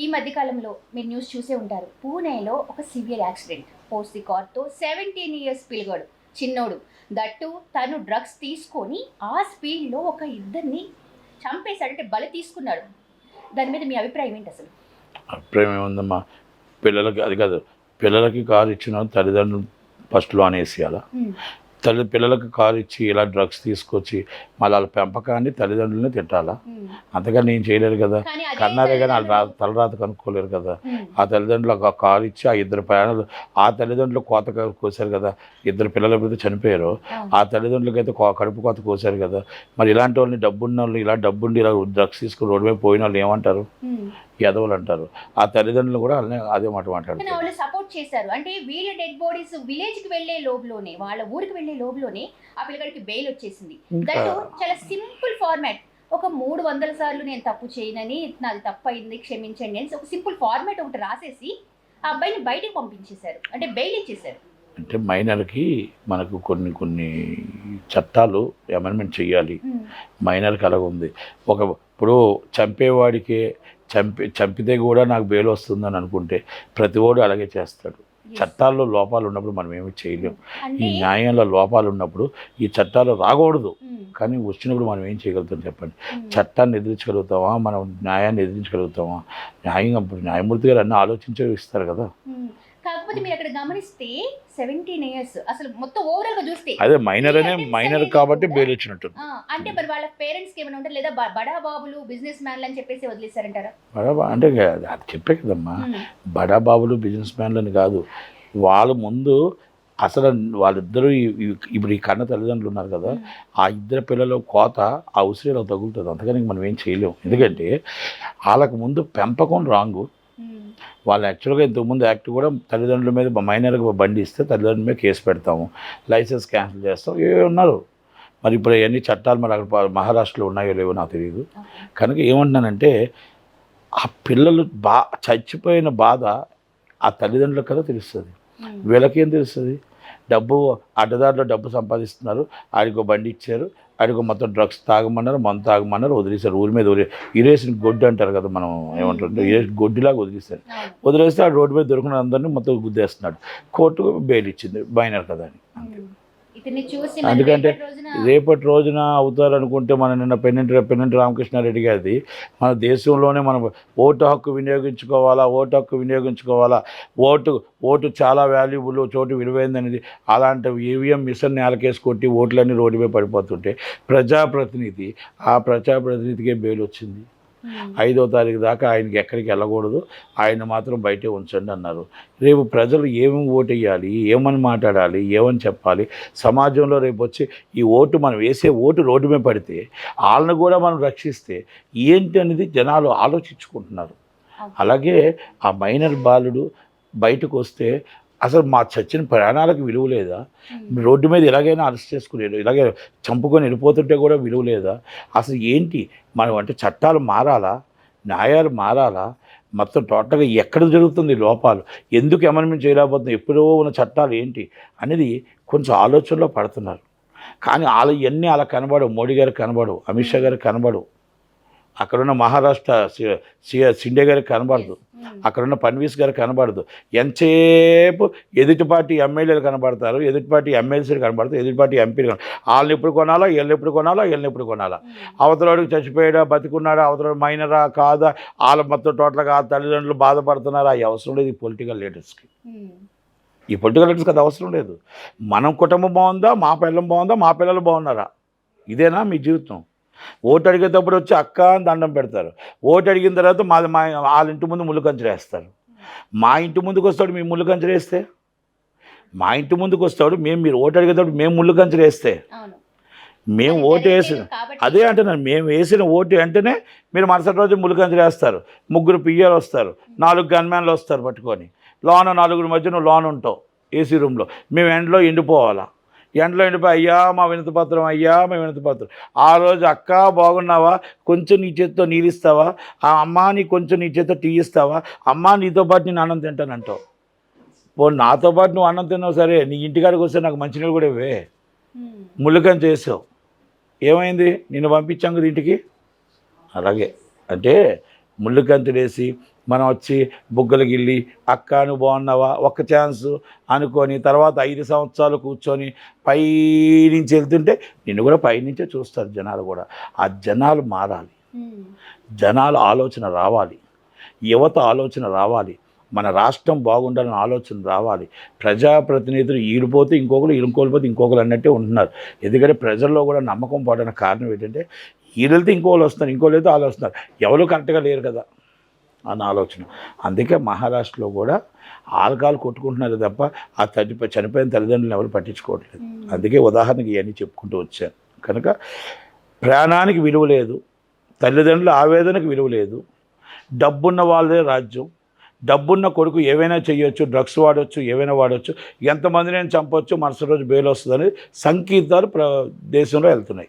ఈ మధ్య కాలంలో మీరు న్యూస్ చూసే ఉంటారు. పూణేలో ఒక సివియర్ యాక్సిడెంట్ పోస్ట్ కార్తో సెవెంటీన్ ఇయర్స్ పిల్లగాడు చిన్నోడు. దట్టు తను డ్రగ్స్ తీసుకొని ఆ స్పీడ్లో ఒక ఇద్దరిని చంపేశాడు అంటే బలి తీసుకున్నాడు. దాని మీద మీ అభిప్రాయం ఏంటి అసలు? అభిప్రాయం ఏముందమ్మా? పిల్లలకి అది కాదు. పిల్లలకి కారు ఇచ్చిన తల్లిదండ్రులు ఫస్ట్లో అనేసేయాల తల్లి పిల్లలకి కారు ఇచ్చి ఇలా డ్రగ్స్ తీసుకొచ్చి మళ్ళీ వాళ్ళ పెంపకాన్ని తల్లిదండ్రులనే తిట్టాలా అంతగా నేను చేయలేరు కదా. కన్నారే కానీ వాళ్ళ రా- తలరాత కనుక్కోలేరు కదా. ఆ తల్లిదండ్రులు ఒక కారు ఇచ్చి ఆ ఇద్దరు ప్రయాణాలు ఆ తల్లిదండ్రులు కోత కోసారు కదా. ఇద్దరు పిల్లలు ఎప్పుడైతే చనిపోయారో. ఆ తల్లిదండ్రులకైతే కో- కడుపు కోత కోసారు కదా. మరి ఇలాంటి వాళ్ళని డబ్బున్న వాళ్ళు ఇలా డబ్బుండి ఇలా డ్రగ్స్ తీసుకుని రోడ్డు మీద పోయిన వాళ్ళు ఏమంటారు. ఎదవలు అంటారు. ఆ తల్లిదండ్రులు కూడా అదే మాట మాట్లాడతారు. సపోర్ట్ చేశారు. అంటే వీళ్ళ డెడ్ బాడీస్ విలేజ్కి వెళ్ళే లోపులోనే వాళ్ళ ఊరికి వెళ్ళే లోపులోనే ఆ పిల్లగాడికి బెయిల్ వచ్చేసింది. దట్టు చాలా సింపుల్ ఫార్మాట్ ఒక మూడు వందల సార్లు నేను తప్పు చేయనని నాది తప్పు అయింది క్షమించండి అని ఒక సింపుల్ ఫార్మాట్ ఒకటి రాసేసి ఆ అబ్బాయిని బయటకు పంపించేశారు. అంటే బెయిల్ ఇచ్చేశారు. అంటే మైనర్కి మనకు కొన్ని కొన్ని చట్టాలు అమెండ్మెంట్ చేయాలి. మైనర్కి అలాగ ఉంది ఒక ఇప్పుడు చంపేవాడికే చంపి చంపితే కూడా నాకు బెయిల్ వస్తుందని అనుకుంటే ప్రతివాడు అలాగే చేస్తాడు. చట్టాల్లో లోపాలు ఉన్నప్పుడు మనం ఏమి చేయలేం. ఈ న్యాయంలో లోపాలు ఉన్నప్పుడు ఈ చట్టాలు రాకూడదు. ఉమ్, కానీ వచ్చినప్పుడు మనం ఏం చేయగలుగుతాం చెప్పండి? ఉమ్, చట్టాన్ని ఎదిరించగలుగుతామా? మనం న్యాయాన్ని ఎదిరించగలుగుతామా? ఇప్పుడు న్యాయమూర్తి గారు అన్నీ ఆలోచించే ఇస్తారు కదా. ఉమ్. కాకపోతే మీరు అక్కడ గమనిస్తే సెవెంటీన్ ఇయర్స్ అసలు మొత్తం ఓవరాల్గా చూస్తే. అదే మైనర్ అనే మైనర్ కాబట్టి బెయిల్ ఇచ్చినట్టు అంటే మరి వాళ్ళ పేరెంట్స్కి ఏమైనా ఉంటారు లేదా బడా బాబులు బిజినెస్ మ్యాన్లు అని చెప్పేసి వదిలేశారంటారా? బడా అంటే అది చెప్పే కదమ్మా. బడా బాబులు బిజినెస్ మ్యాన్లని కాదు. వాళ్ళ ముందు అసలు వాళ్ళిద్దరూ ఇప్పుడు ఈ కన్న తల్లిదండ్రులు ఉన్నారు కదా ఆ ఇద్దరు పిల్లల కోత ఆ ఉసిరిలో తగులుతుంది. అంతకని మనం ఏం చేయలేం. ఎందుకంటే వాళ్ళకు ముందు పెంపకం రాంగు. వాళ్ళు యాక్చువల్గా ఇంతకుముందు యాక్ట్ కూడా తల్లిదండ్రుల మీద మైనర్కి బండి ఇస్తే తల్లిదండ్రుల మీద కేసు పెడతాము. లైసెన్స్ క్యాన్సిల్ చేస్తాం. ఏ ఉన్నారు? మరి ఇప్పుడు అవన్నీ చట్టాలు మరి అక్కడ మహారాష్ట్రలో ఉన్నాయో లేవో నాకు తెలియదు. కనుక ఏమంటున్నానంటే ఆ పిల్లలు బా చచ్చిపోయిన బాధ ఆ తల్లిదండ్రులకు కదా తెలుస్తుంది. వీళ్ళకేం తెలుస్తుంది? డబ్బు అడ్డదారిలో డబ్బు సంపాదిస్తున్నారు. ఆడికో బండి ఇచ్చారు. ఆడికో మొత్తం డ్రగ్స్ తాగమన్నారు మందు తాగమన్నారు వదిలేశారు. ఊరి మీద వదిలే ఇరేసిన గొడ్డు అంటారు కదా మనం ఏమంటారు? ఇరేసి గొడ్డులాగా వదిలేశారు. వదిలేస్తే ఆ రోడ్డు మీద దొరికిన అందరినీ మొత్తం గుద్దేస్తున్నాడు. కోర్టు బెయిల్ ఇచ్చింది మైనర్ కదా అని. ఉమ్. అందుకంటే రేపటి రోజున అవుతారనుకుంటే మన నిన్న పెన్నెంటి పెన్నెంటి రామకృష్ణారెడ్డి గారిది మన దేశంలోనే మనం ఓటు హక్కు వినియోగించుకోవాలా ఓటు హక్కు వినియోగించుకోవాలా ఓటు ఓటు చాలా వాల్యుబుల్ చోటు విలువైందనేది అలాంటి ఈవీఎం మిషన్ నేలకేసి కొట్టి ఓట్లన్నీ రోడ్డు మీద పడిపోతుంటే ప్రజాప్రతినిధి ఆ ప్రజాప్రతినిధికే బెయిల్ వచ్చింది ఐదో తారీఖు దాకా ఆయనకి ఎక్కడికి వెళ్ళకూడదు. ఆయన మాత్రం బయటే ఉంచండి అన్నారు. రేపు ప్రజలు ఏమేమి ఓటు వేయాలి ఏమని మాట్లాడాలి ఏమని చెప్పాలి? సమాజంలో రేపు వచ్చి ఈ ఓటు మనం వేసే ఓటు రోడ్డు మీద పడితే వాళ్ళని కూడా మనం రక్షిస్తే ఏంటి అనేది జనాలు ఆలోచించుకుంటున్నారు. అలాగే ఆ మైనర్ బాలుడు బయటకు వస్తే అసలు మా చచ్చిన ప్రాణాలకు విలువ లేదా? ఉమ్, రోడ్డు మీద ఎలాగైనా అరెస్ట్ చేసుకునేది ఇలాగే చంపుకొని వెళ్ళిపోతుంటే కూడా విలువ లేదా? అసలు ఏంటి? మనం అంటే చట్టాలు మారాలా? న్యాయాలు మారాలా? మొత్తం టోటల్గా ఎక్కడ జరుగుతుంది లోపాలు? ఎందుకు అమెండ్మెంట్ చేయలేకపోతుంది ఎప్పుడో ఉన్న చట్టాలు ఏంటి? అనేది కొంచెం ఆలోచనలో పడుతున్నారు. కానీ వాళ్ళ ఇవన్నీ అలా కనబడవు. మోడీ గారికి కనబడవు. అమిత్ షా గారికి కనబడవు. అక్కడున్న మహారాష్ట్ర సిండే గారికి కనబడదు. అక్కడున్న పన్వీస్ గారు కనబడదు. ఎంతసేపు ఎదుటి పార్టీ ఎమ్మెల్యేలు కనబడతారు ఎదుటి పార్టీ ఎమ్మెల్సీలు కనబడతారు ఎదుటి పార్టీ ఎంపీలు వాళ్ళని ఎప్పుడు కొనాలా వీళ్ళని ఎప్పుడు కొనాలా వీళ్ళని ఎప్పుడు కొనాలా? ఉమ్, అవతలవాడికి చచ్చిపోయాడా బతికున్నాడా అవతల మైనరా కాదా? వాళ్ళ మొత్తం టోటల్గా ఆ తల్లిదండ్రులు బాధపడుతున్నారా? ఈ అవసరం లేదు ఈ పొలిటికల్ లీడర్స్కి. ఉమ్, ఈ పొలిటికల్ లీడర్స్కి అది అవసరం లేదు. మనం కుటుంబం బాగుందా మా పిల్లలు బాగుందా మా పిల్లలు బాగున్నారా? ఇదేనా మీ జీవితం? ఓటు అడిగేటప్పుడు వచ్చి అక్క అని దండం పెడతారు. ఓటు అడిగిన తర్వాత మాది మా వాళ్ళ ఇంటి ముందు ముళ్ళు కంచెలు వేస్తారు మా ఇంటి ముందుకు వస్తాడు మేము వేస్తే మా ఇంటి ముందుకు వస్తాడు మేము మీరు ఓటు అడిగేటప్పుడు మేము వేస్తే మేము ఓటు వేసిన అదే అంటున్నాను మేము వేసిన ఓటు వెంటనే మీరు మరుసటి రోజు ములుకంజలు వేస్తారు ముగ్గురు పియ్యలు వస్తారు. నాలుగు గన్మ్యాన్లు వస్తారు పట్టుకొని. లోన నలుగురు మధ్య నువ్వు లోన్ ఉంటావు ఏసీ రూమ్లో. మేము ఎండలో ఎండిపోవాలా? ఎండలో ఎండిపోయి అయ్యా మా వినతి పత్రం అయ్యా మా వినతి పత్రం. ఆ రోజు అక్క బాగున్నావా? కొంచెం నీ చేతితో నీళ్ళు ఇస్తావా? ఆ అమ్మ నీ కొంచెం నీ చేతితో టీ ఇస్తావా? అమ్మ నీతో పాటు నేను అన్నం తింటానంటావు ఓ నాతో పాటు నువ్వు అన్నం తిన్నావు సరే నీ ఇంటికాడికి వస్తే నాకు మంచినీళ్ళు కూడా ఇవ్వే. ముళ్ళకం చేసావు. ఏమైంది? నిన్ను పంపించాం కదా ఇంటికి? అలాగే. అంటే ముళ్ళకంతులేసి మనం వచ్చి బుగ్గలు గిల్లి అక్క నువ్వు బాగున్నావా? ఒక్క ఛాన్స్ అనుకొని తర్వాత ఐదు సంవత్సరాలు కూర్చొని పై నుంచి వెళ్తుంటే నిన్ను కూడా పైనుంచే చూస్తారు జనాలు కూడా. ఆ జనాలు మారాలి. జనాల ఆలోచన రావాలి. యువత ఆలోచన రావాలి. మన రాష్ట్రం బాగుండాలని ఆలోచన రావాలి. ప్రజాప్రతినిధులు ఈడిపోతే ఇంకొకరు ఈడుకోలిపోతే ఇంకొకరు అన్నట్టే ఉంటున్నారు. ఎందుకంటే ప్రజల్లో కూడా నమ్మకం పడడానికి కారణం ఏంటంటే ఈడెళ్తే ఇంకోళ్ళు వస్తున్నారు ఇంకోళ్ళు అయితే వాళ్ళు వస్తున్నారు. ఎవరు కరెక్ట్గా లేరు కదా. అన్న ఆలోచన. అందుకే మహారాష్ట్రలో కూడా ఆల్కాలు కొట్టుకుంటున్నారు తప్ప ఆ చనిపోయి చనిపోయిన తల్లిదండ్రులను ఎవరు పట్టించుకోవట్లేదు. అందుకే ఉదాహరణకి ఇవన్నీ చెప్పుకుంటూ వచ్చాను. కనుక ప్రాణానికి విలువ లేదు తల్లిదండ్రుల ఆవేదనకు విలువ లేదు డబ్బున్న వాళ్ళదే రాజ్యం డబ్బున్న కొడుకు ఏవైనా చేయొచ్చు డ్రగ్స్ వాడొచ్చు ఏవైనా వాడొచ్చు ఎంతమందిని చంపొచ్చు మరుసటి రోజు బెయిల్ వస్తుందని సంకేతాలు ప్ర దేశంలో వెళ్తున్నాయి.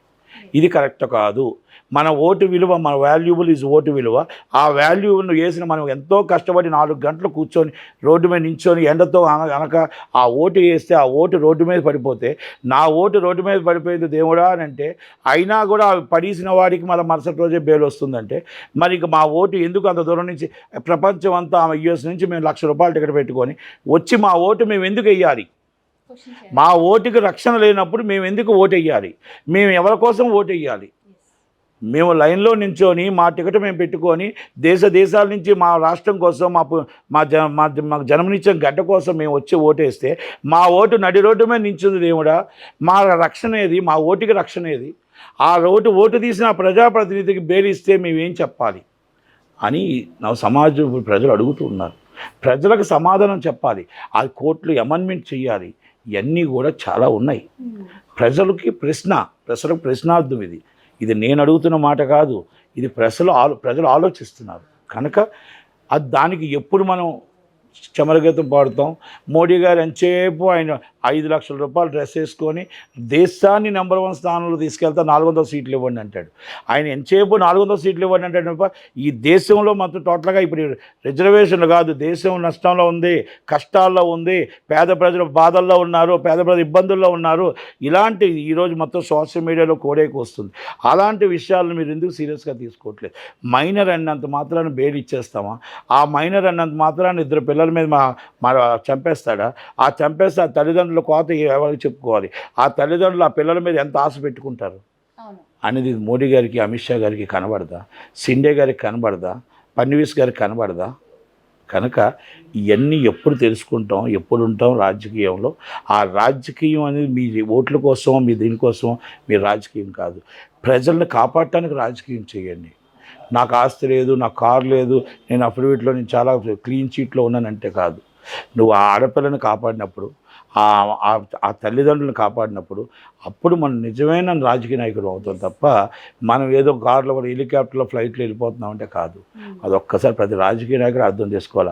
ఇది కరెక్ట్ కాదు. మన ఓటు విలువ మన వాల్యుబుల్ ఈజ్ ఓటు విలువ. ఆ వాల్యూను వేసిన మనం ఎంతో కష్టపడి నాలుగు గంటలు కూర్చొని రోడ్డు మీద నించొని ఎండతో అనక ఆ ఓటు వేస్తే ఆ ఓటు రోడ్డు మీద పడిపోతే నా ఓటు రోడ్డు మీద పడిపోయింది దేవుడా అని అంటే అయినా కూడా పడిసిన పడేసిన వాడికి మళ్ళీ మరుసటి రోజే బెయిల్ వస్తుందంటే మరి ఇక మా ఓటు ఎందుకు అంత దూరం నుంచి ప్రపంచం అంతా ఆమె యూఎస్ నుంచి మేము లక్ష రూపాయలు టికెట్ పెట్టుకొని వచ్చి మా ఓటు మేము ఎందుకు వెయ్యాలి మా ఓటుకి రక్షణ లేనప్పుడు మేము ఎందుకు ఓటు వేయాలి? మేము ఎవరి కోసం ఓటు వేయాలి? Yes. మేము లైన్లో నించొని మా టికెట్ మేము పెట్టుకొని దేశ దేశాల నుంచి మా రాష్ట్రం కోసం మా మా జ మా మాకు జన్మనిచ్చిన గడ్డ కోసం మేము వచ్చి ఓటేస్తే మా ఓటు నడి రోడ్డు మీద నించుంది దేవుడా. మా రక్షణ ఏది? మా ఓటుకి రక్షణ ఏది? ఆ ఓటు ఓటు తీసిన ప్రజాప్రతినిధికి బేలిస్తే మేమేం చెప్పాలి? అని నా సమాజం ప్రజలు అడుగుతూ ఉన్నారు. ప్రజలకు సమాధానం చెప్పాలి. ఆ కోర్టులు అమెండ్మెంట్ చేయాలి. ఇవన్నీ కూడా చాలా ఉన్నాయి. ప్రజలకి ప్రశ్న ప్రజలకు ప్రశ్నార్థం ఇది. ఇది నేను అడుగుతున్న మాట కాదు. ఇది ప్రజలు ఆలో ప్రజలు ఆలోచిస్తున్నారు. కనుక అది దానికి ఎప్పుడు మనం చమరగీతం పాడుతాం. మోడీ గారు ఎంతసేపు ఆయన ఐదు లక్షల రూపాయలు డ్రెస్ వేసుకొని దేశాన్ని నెంబర్ వన్ స్థానంలో తీసుకెళ్తా నాలుగు వందల సీట్లు ఇవ్వండి అంటాడు. ఆయన ఎంతసేపు నాలుగు వందల సీట్లు ఇవ్వండి అంటాడు తప్ప ఈ దేశంలో మొత్తం టోటల్గా ఇప్పుడు రిజర్వేషన్లు కాదు. దేశం నష్టంలో ఉంది కష్టాల్లో ఉంది పేద ప్రజలు బాధల్లో ఉన్నారు పేద ప్రజలు ఇబ్బందుల్లో ఉన్నారు. ఇలాంటి ఈరోజు మొత్తం సోషల్ మీడియాలో కోడేకి వస్తుంది అలాంటి విషయాలను మీరు ఎందుకు సీరియస్గా తీసుకోవట్లేదు? మైనర్ అన్నంత మాత్రాన్ని బెయిల్ ఇచ్చేస్తామా? ఆ మైనర్ అన్నంత మాత్రాన్ని ఇద్దరు పిల్లల మీద మా మా చంపేస్తాడా? ఆ చంపేస్తే ఆ తల్లిదండ్రులు కోత ఎవరికి చెప్పుకోవాలి? ఆ తల్లిదండ్రులు ఆ పిల్లల మీద ఎంత ఆశ పెట్టుకుంటారు? అనేది మోడీ గారికి అమిత్ షా గారికి కనబడదా? సిండే గారికి కనబడదా? ఫడ్నవీస్ గారికి కనబడదా? కనుక ఇవన్నీ ఎప్పుడు తెలుసుకుంటాం ఎప్పుడు ఉంటాం రాజకీయంలో. ఆ రాజకీయం అనేది మీ ఓట్ల కోసం మీ దీనికోసం మీ రాజకీయం కాదు. ప్రజల్ని కాపాడటానికి రాజకీయం చేయండి. నాకు ఆస్తి లేదు నాకు కారు లేదు నేను అఫిడవిట్లో నేను చాలా క్లీన్ చీట్లో ఉన్నానంటే కాదు. నువ్వు ఆ ఆడపిల్లని కాపాడినప్పుడు ఆ తల్లిదండ్రులను కాపాడినప్పుడు అప్పుడు మనం నిజమైన రాజకీయ నాయకుడు అవుతాం తప్ప మనం ఏదో కార్లో హెలికాప్టర్లో ఫ్లైట్లో వెళ్ళిపోతున్నాం అంటే కాదు. అది ఒక్కసారి ప్రతి రాజకీయ నాయకుడు అర్థం చేసుకోవాలి